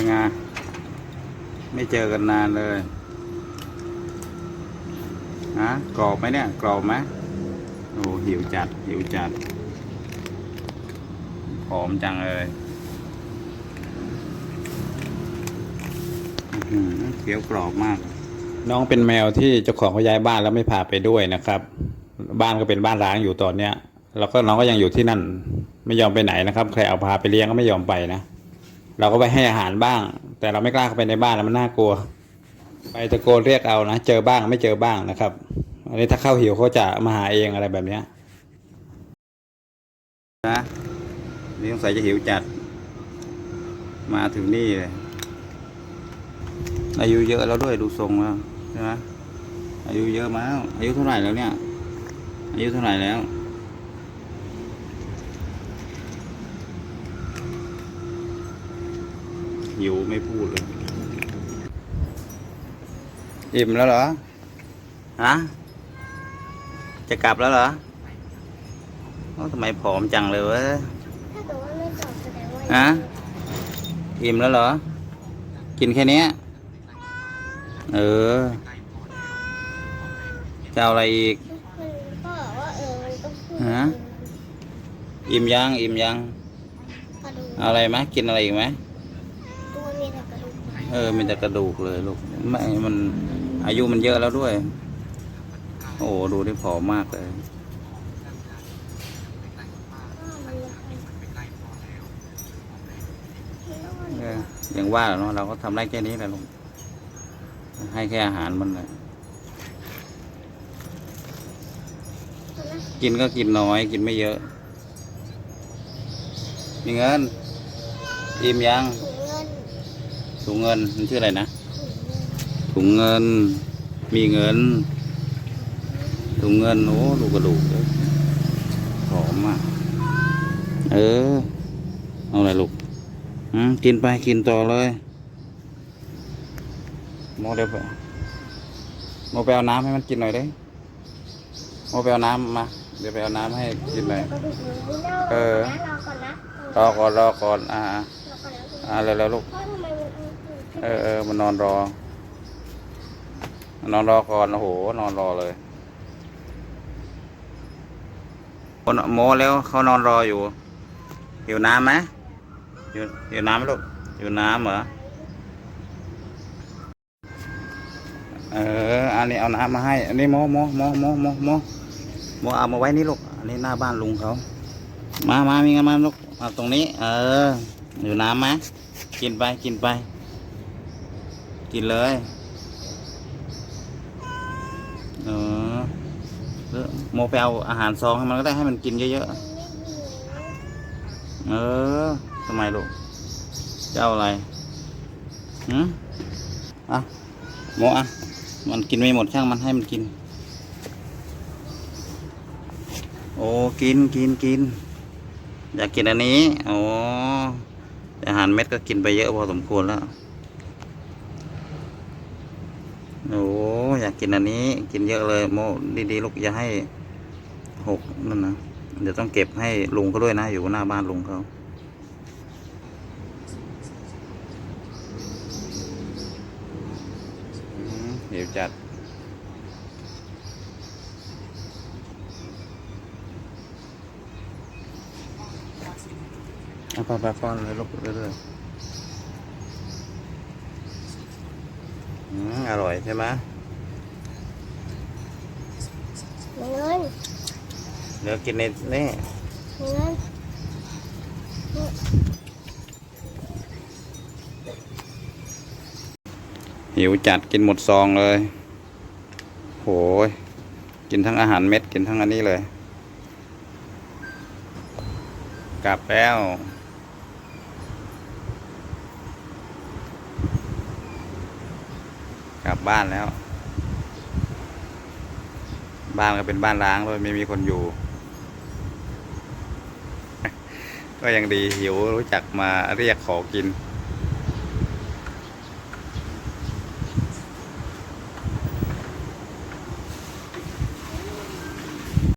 เป็นไงไม่เจอกันนานเลยฮะกรอบไหมเนี่ย กรอบไหมโอ้หิวจัดหิวจัดผอมจังเลยหือเคี้ยวกรอบมาก น้องเป็นแมวที่เจ้าของเขาย้ายบ้านแล้วไม่พาไปด้วยนะครับ บ้านก็เป็นบ้านร้างอยู่ตอนเนี้ย แล้วก็น้องก็ยังอยู่ที่นั่น ไม่ยอมไปไหนนะครับ ใครเอาพาไปเลี้ยงก็ไม่ยอมไปนะ เราก็ไปให้อาหารบ้าง แต่เราไม่กล้าเข้าไปในบ้านแล้วมันน่ากลัว ไปตะโกนเรียกเอานะเจอบ้างไม่เจอบ้างนะครับ อันนี้ถ้าเข้าหิวเขาจะมาหาเองอะไรแบบเนี้ยนะนี่สงสัยจะหิวจัด มาถึงนี่เลยอายุเยอะแล้วด้วยดูทรงแล้วใช่ไหมอายุเยอะมาแล้วอายุเท่าไหร่แล้วเนี่ย อายุเท่าไหร่แล้ว หิวไม่พูดเลย อิ่มแล้วเหรอ ฮะ จะกลับแล้วเหรอโอ้ทำไมผอมจังเลยวะถ้าเกิดว่าไม่ตอบแสดงว่าฮะ อิ่มแล้วเหรอ กินแค่เนี้ยเออ จะเอาอะไรอีกมันก็บอกว่าเออมันต้องพูดฮะ อิ่มยัง อิ่มยังกระดูกเอาอะไรไหมกินอะไรอีกไหม ตัวมีแต่กระดูก เออมีแต่กระดูกเลยลูกไม่มันอายุมันเยอะแล้วด้วย โอ้โหดูที่ผอมมากเลยยังเอย่างว่าเนาะเราก็ทำได้แค่นี้แหละลูกให้แค่อาหารมันเลยกินก็กินน้อย กินไม่เยอะ มีเงิน อิ่มยัง ถุงเงินมันชื่ออะไรนะ ถุงเงิน มีเงิน ถุงเงิน โอ้ดูกระดูกหอมอะ เออ เอาอะไรลูกอืมกินไปกินต่อเลยโมเดี๋ยวไปโมไปเอาน้ำให้มันกินหน่อยได้โมไปเอาน้ำมา เดี๋ยวไปเอาน้ำให้กินหน่อย เออ รอก่อนรอก่อนรอก่อนอ่ารอก่าเร็วๆลูก เออเออมันนอนรอ นอนรอก่อนโอ้โห นอนรอเลยคนโมแล้วเขานอนรออยู่หิวน้ำไหมหิวหิวน้ำไหมลูกหิวน้ำเหรอเออ อันนี้เอาน้ำมาให้ อันนี้โมโมโมโมโมโมโมเอามาไว้นี่ลูก อันนี้หน้าบ้านลุงเขา มามามีกันมาลูกเอาตรงนี้ เออ อยู่น้ำไหมกินไป กินไป กินเลยเออโมไปเอาอาหารซองให้มันก็ได้ให้มันกินเยอะๆ เออทำไมลูกจะเอาอะไรหืมอะโมอะ มันกินไม่หมดช่างมันให้มันกิน โอ้ กินกินกิน อยากกินอันนี้ โอ้อาหารเม็ดก็กินไปเยอะพอสมควรแล้ว โอ้อยากกินอันนี้ กินเยอะเลยโมดีๆลูกอย่าให้หกนั่นนะเดี๋ยวต้องเก็บให้ลุงเขาด้วยนะ อยู่หน้าบ้านลุงเขาเดี๋ยวจัดเอาไปไปป้อนเลยลูกเรื่อยๆ อืมอร่อยใช่ไหมเงินเดี๋ยวกินในนี่เงินหิวจัดกินหมดซองเลย โหยกินทั้งอาหารเม็ดกินทั้งอันนี้เลย กลับแล้ว ลับบ้านแล้ว บ้านก็เป็นบ้านร้างด้วยไม่มีคนอยู่ ก็ยังดีหิวรู้จักมาเรียกขอกิน